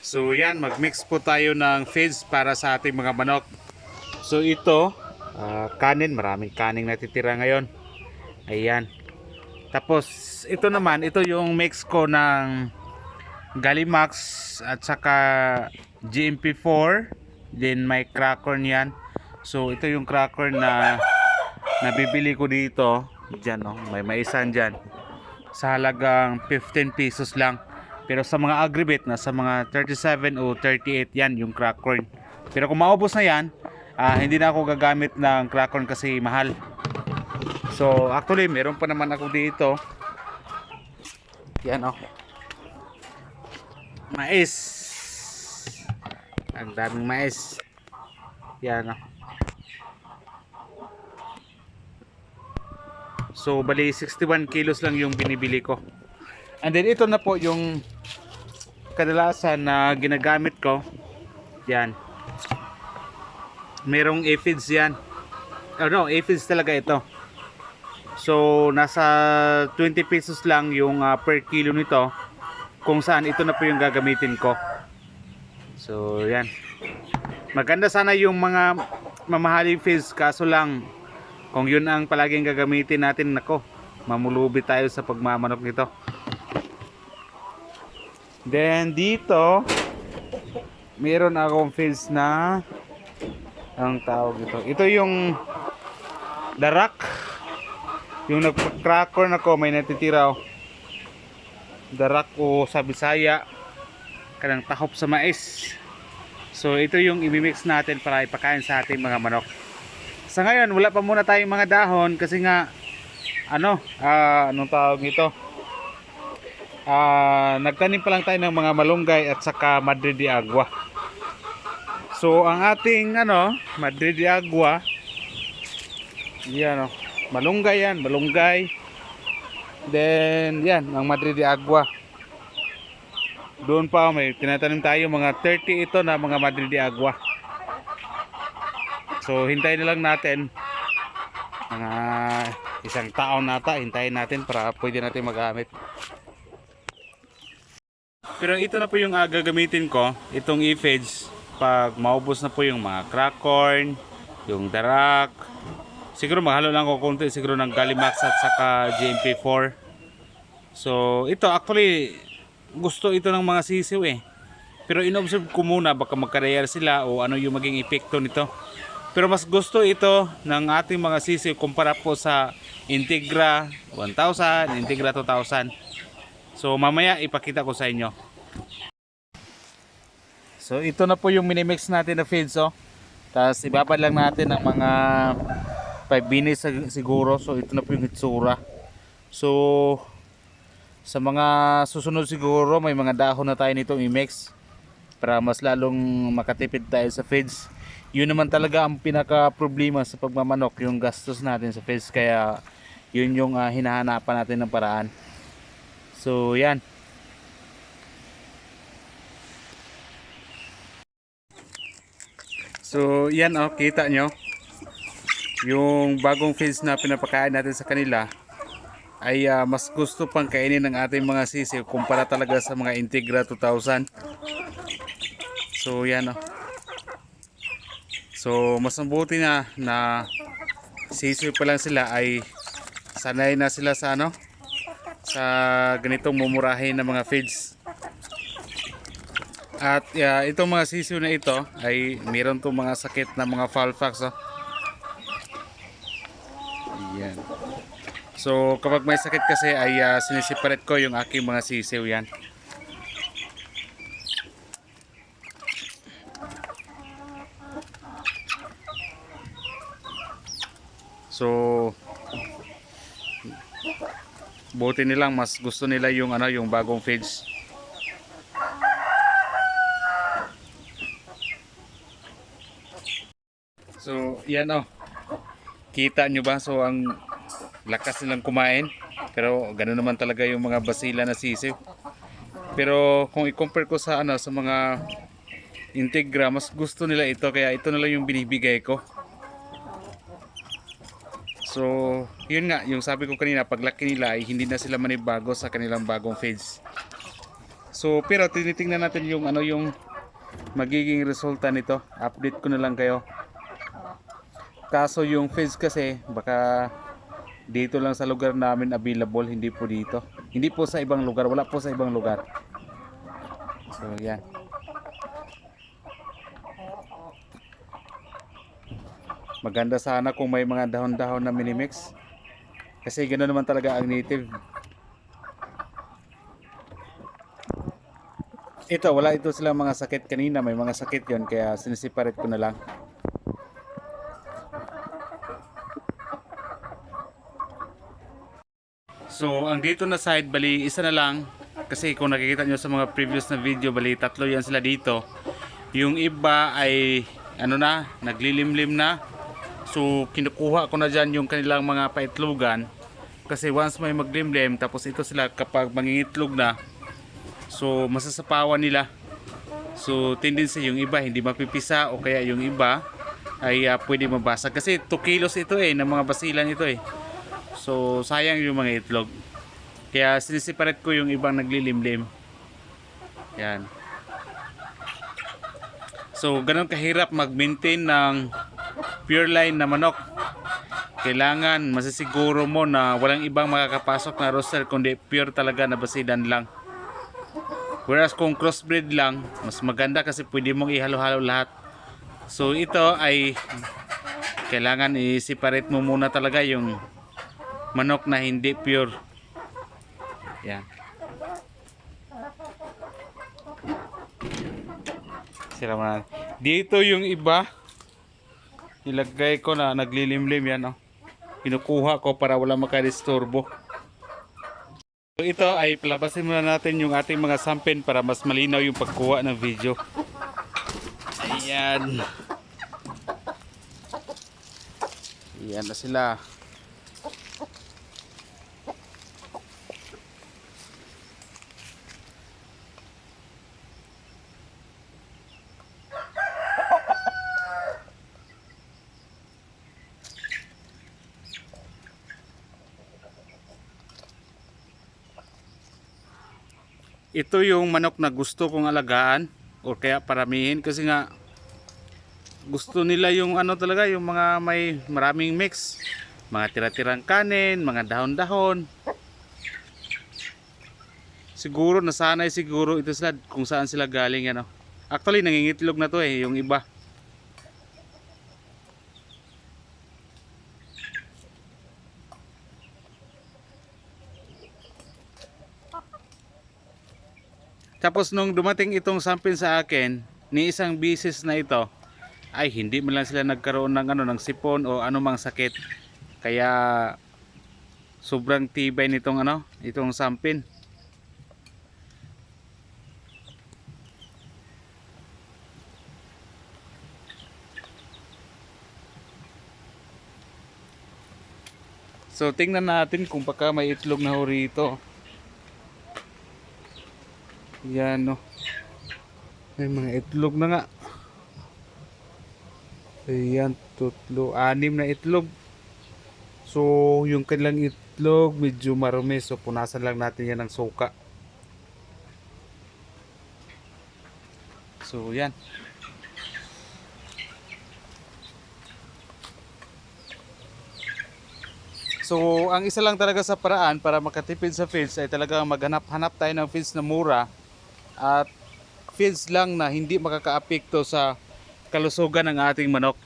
So yan, mag-mix po tayo ng feeds para sa ating mga manok. So ito, ah, kanin, maraming kaning natitira ngayon. Ayan. Tapos ito naman, ito yung mix ko ng Galimax at saka GMP4. Then may cracker niyan. So ito yung cracker na nabibili ko dito. Diyan oh, may maisan diyan. Sa halagang 15 pesos lang. Pero sa mga agribit na sa mga 37 o 38 yan yung crack corn. Pero kung maubos na yan, ah, hindi na ako gagamit ng crack corn kasi mahal. So actually meron pa naman ako dito. Yan oh. Mais. Ang daming mais. Yan oh. So bali 61 kilos lang yung binibili ko. And then ito na po yung kadalasan na ginagamit ko. Yan. Merong aphids yan. Oh no, aphids talaga ito. So nasa 20 pesos lang yung ah, per kilo nito. Kung saan ito na po yung gagamitin ko. So yan. Maganda sana yung mga mamahaling feeds kaso lang kung yun ang palaging gagamitin natin nako mamulubi tayo sa pagmamanok nito then dito meron akong feeds na ang tawag ito ito yung darak yung nagpa-cracker na ko may natitira oh. darak o sa Bisaya kanang tahop sa mais so ito yung imimix natin para ipakain sa ating mga manok sa ngayon, wala pa muna tayong mga dahon kasi nga ano, ah, anong tawag nito? Ah, nagtanim pa lang tayo ng mga malunggay at saka Madrid de Agua. So, ang ating ano, Madrid de Agua yan oh, malunggay yan, malunggay. Then, yan, ang Madrid de Agua. Doon pa may tinatanim tayo mga 30 ito na mga Madrid de Agua. So hintayin na lang natin mga isang taon nata hintayin natin para pwede natin magamit. Pero ito na po yung uh, gagamitin ko, itong e-feeds pag maubos na po yung mga crack corn, yung darak. Siguro mahalo lang ko konti siguro ng Galimax at saka GMP4. So ito actually gusto ito ng mga sisiw eh. Pero inobserve ko muna baka magkarayar sila o ano yung maging epekto nito. Pero mas gusto ito ng ating mga sisiw kumpara po sa Integra 1000, Integra 2000. So mamaya ipakita ko sa inyo. So ito na po yung minimix natin na feeds oh. Tapos ibabad lang natin ng mga 5 minutes siguro. So ito na po yung itsura. So sa mga susunod siguro may mga dahon na tayo nitong i-mix para mas lalong makatipid tayo sa feeds yun naman talaga ang pinaka problema sa pagmamanok yung gastos natin sa feeds kaya yun yung ah, hinahanapan natin ng paraan so yan. So yan oh kita nyo. Yung bagong feeds na pinapakain natin sa kanila ay ah, mas gusto pang kainin ng ating mga sisiw kumpara talaga sa mga Integra 2000 so yan oh. So mas mabuti na na sisiw pa lang sila ay sanay na sila sa ano sa ganitong mumurahin ng mga feeds. At uh, itong mga sisiw na ito ay meron tong mga sakit na mga pox oh. Ayan. So kapag may sakit kasi ay uh, sinisiparate ko yung aking mga sisiw yan. So buti nilang mas gusto nila yung ano yung bagong feeds. So yan oh. Kita nyo ba so ang lakas nilang kumain pero ganoon naman talaga yung mga basila na sisiw. Pero kung i-compare ko sa ano sa mga Integra mas gusto nila ito kaya ito na lang yung binibigay ko. So, yun nga, yung sabi ko kanina, paglaki nila ay hindi na sila manibago sa kanilang bagong feeds. So pero tinitingnan natin yung ano yung magiging resulta nito. Update ko na lang kayo. Kaso yung feeds kasi baka dito lang sa lugar namin available, hindi po dito. Hindi po sa ibang lugar, wala po sa ibang lugar. So yan. Maganda sana kung may mga dahon-dahon na minimix. Kasi gano'n naman talaga ang native. Ito, wala ito silang mga sakit kanina. May mga sakit yon kaya sinisiparate ko na lang. So, ang dito na side, bali, isa na lang. Kasi kung nakikita nyo sa mga previous na video, bali, tatlo yan sila dito. Yung iba ay, ano na, naglilimlim na. So, kinukuha ko na dyan yung kanilang mga paitlugan. Kasi once may maglimlim, tapos ito sila kapag mangingitlog na, so masasapawan nila. So, tendency yung iba hindi mapipisa o kaya yung iba ay ah, pwede mabasag. Kasi 2 kilos ito eh, ng mga basilan ito eh. So, sayang yung mga itlog. Kaya sinisiparate ko yung ibang naglilimlim. Yan. So, ganun kahirap mag-maintain ng pure line na manok. Kailangan masisiguro mo na walang ibang makakapasok na rooster kundi pure talaga na basidan lang. Whereas kung crossbreed lang, mas maganda kasi pwede mong ihalo-halo lahat. So ito ay kailangan i-separate mo muna talaga yung manok na hindi pure. Yan. Sila muna. Dito yung iba. Ilagay ko na naglilimlim yan. Oh. Kinukuha ko para wala makadisturbo. So ito ay palabasin muna natin yung ating mga sampin para mas malinaw yung pagkuha ng video. Ayan. Ayan na sila. Ito yung manok na gusto kong alagaan o kaya paramihin kasi nga gusto nila yung ano talaga yung mga may maraming mix. Mga tira-tirang kanin mga dahon-dahon. Siguro nasanay siguro ito sila kung saan sila galing ano. Actually nangingitlog na to eh yung iba Tapos nung dumating itong sampin sa akin, ni isang bisis na ito, ay hindi man lang sila nagkaroon ng ano ng sipon o anumang sakit. Kaya sobrang tibay nitong ano, itong sampin. So tingnan natin kung baka may itlog na ho rito. Yan no. May mga itlog na nga. Ayan, tutlo. Anim na itlog. So, yung kanilang itlog medyo marumi. So, punasan lang natin yan ng suka. So, yan. So, ang isa lang talaga sa paraan para makatipid sa feeds ay talagang maghanap-hanap tayo ng feeds na mura at feeds lang na hindi makakaapekto sa kalusugan ng ating manok.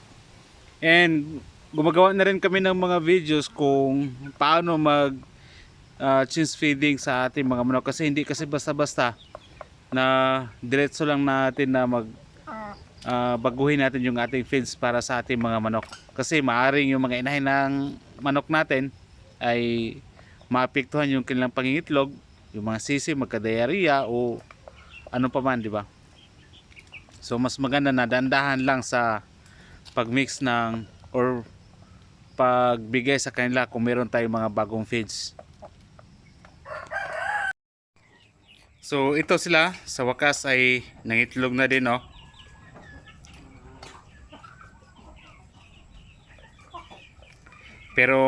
And gumagawa na rin kami ng mga videos kung paano mag uh, change feeding sa ating mga manok kasi hindi kasi basta-basta na diretso lang natin na mag uh, baguhin natin yung ating feeds para sa ating mga manok. Kasi maaring yung mga inahin ng manok natin ay maapektuhan yung kanilang pangingitlog, yung mga sisi magka-diarrhea o ano pa man, di ba? So mas maganda na dandahan lang sa pagmix ng or pagbigay sa kanila kung meron tayong mga bagong feeds. So ito sila sa wakas ay nangitlog na din oh. Pero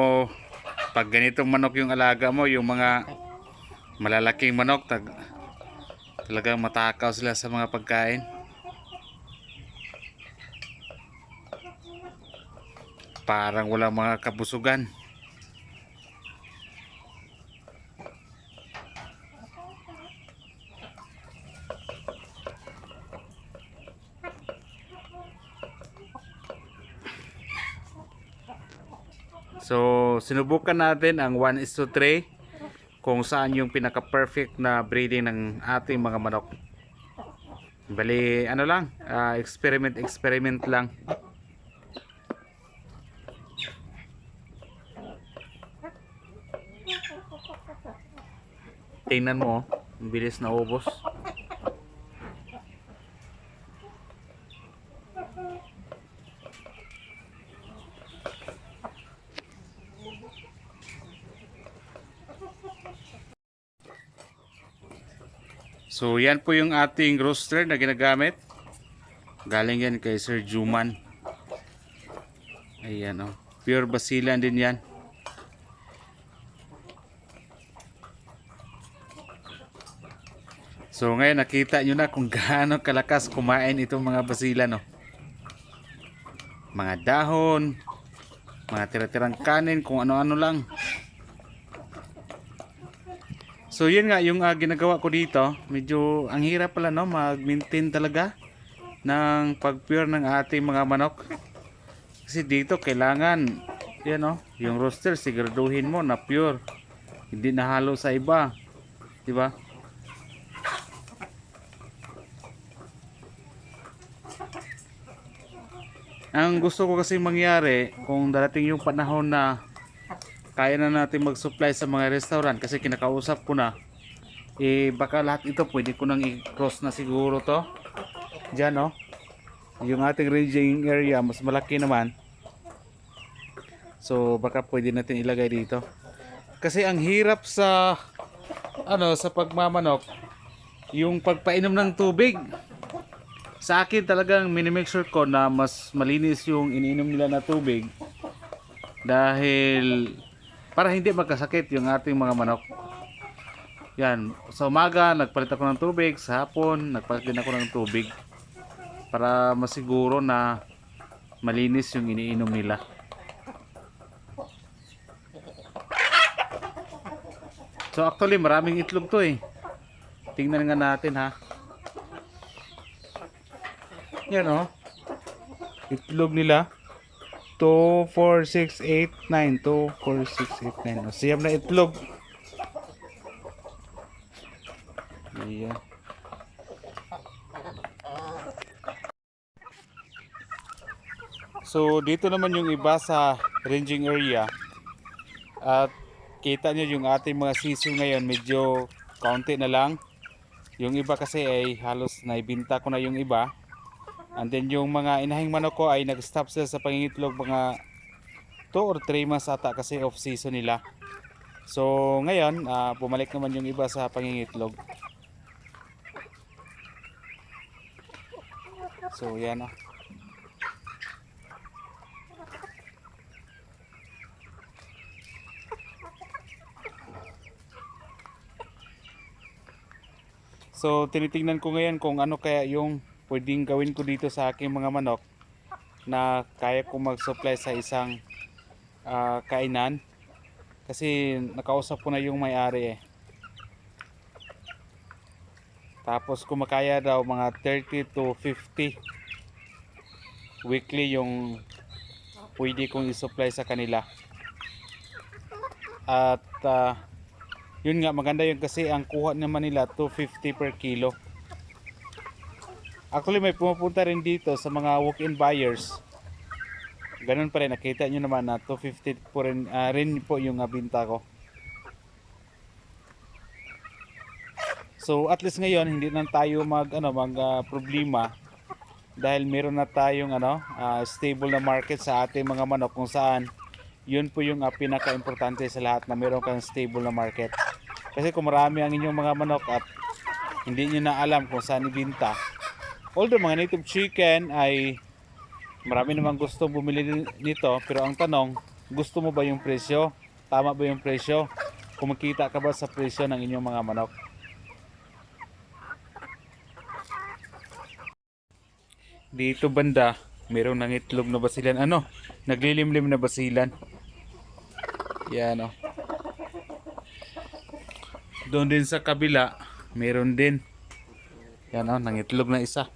pag ganitong manok yung alaga mo, yung mga malalaking manok, tag Talagang matakaw sila sa mga pagkain. Parang walang mga kabusugan. So, sinubukan natin ang 1 is to 3 kung saan yung pinaka-perfect na breeding ng ating mga manok. Bali, ano lang, ah, experiment, experiment lang. Tingnan mo, oh, bilis na ubos. So yan po yung ating roaster na ginagamit. Galing yan kay Sir Juman. Ayan oh. Pure basilan din yan. So ngayon nakita nyo na kung gaano kalakas kumain itong mga basilan oh. Mga dahon, mga tira-tirang kanin, kung ano-ano lang. So yun nga yung ah, ginagawa ko dito, medyo ang hirap pala no mag-maintain talaga ng pag-pure ng ating mga manok. Kasi dito kailangan yan no, yung roster siguraduhin mo na pure. Hindi nahalo sa iba. 'Di ba? Ang gusto ko kasi mangyari kung darating yung panahon na kaya na natin mag-supply sa mga restaurant kasi kinakausap ko na. Eh baka lahat ito pwede ko nang i-cross na siguro to. Dyan no? Yung ating ranging area mas malaki naman. So baka pwede natin ilagay dito. Kasi ang hirap sa ano sa pagmamanok yung pagpainom ng tubig. Sa akin talagang minimake sure ko na mas malinis yung iniinom nila na tubig dahil para hindi magkasakit yung ating mga manok. Yan, sa umaga nagpalit ako ng tubig, sa hapon nagpalit din ako ng tubig para masiguro na malinis yung iniinom nila. So actually maraming itlog to eh. Tingnan nga natin ha. Yan oh. Itlog nila. 2, 4, 6, 8, 9. 2, 4, 6, 8, 9. O, siyam na itlog. Ayan. So, dito naman yung iba sa ranging area. At kita nyo yung ating mga season ngayon, medyo kaunti na lang. Yung iba kasi ay halos naibinta ko na yung iba. And then yung mga inahing manok ko ay nag-stop sila sa pangingitlog mga 2 or 3 months ata kasi off season nila. So ngayon, ah, bumalik naman yung iba sa pangingitlog. So yan ah. So tinitingnan ko ngayon kung ano kaya yung pwedeng gawin ko dito sa aking mga manok na kaya ko mag-supply sa isang ah, kainan kasi nakausap ko na yung may-ari eh. Tapos kumakaya daw mga 30 to 50 weekly yung pwede kong i-supply sa kanila. At ah, yun nga maganda yun kasi ang kuha naman nila 250 per kilo. Actually may pumupunta rin dito sa mga walk-in buyers. Ganun pa rin nakita nyo naman na 250 po rin, ah, rin po yung ah, binta ko. So at least ngayon hindi na tayo mag ano mag ah, problema dahil meron na tayong ano ah, stable na market sa ating mga manok kung saan yun po yung ah, pinaka-importante sa lahat na meron kang stable na market. Kasi kung marami ang inyong mga manok at hindi nyo na alam kung saan ibinta. Although mga native chicken ay marami namang gusto bumili nito pero ang tanong, gusto mo ba yung presyo? Tama ba yung presyo? Kumikita ka ba sa presyo ng inyong mga manok? Dito banda, merong nangitlog na basilan. Ano? Naglilimlim na basilan. Yan o. Doon din sa kabila, meron din. Yan o, nangitlog na isa.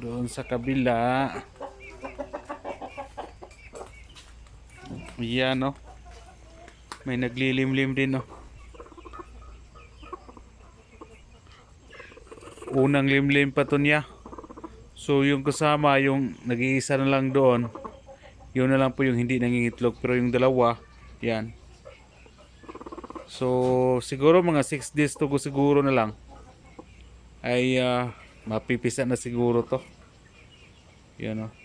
Doon sa kabila. Yan oh. May naglilimlim din oh. Unang limlim pa to niya. So yung kasama, yung nag-iisa na lang doon, yun na lang po yung hindi nangingitlog. Pero yung dalawa, yan. So siguro mga 6 days to siguro na lang ay ah, mapipisa na siguro to. Yan oh.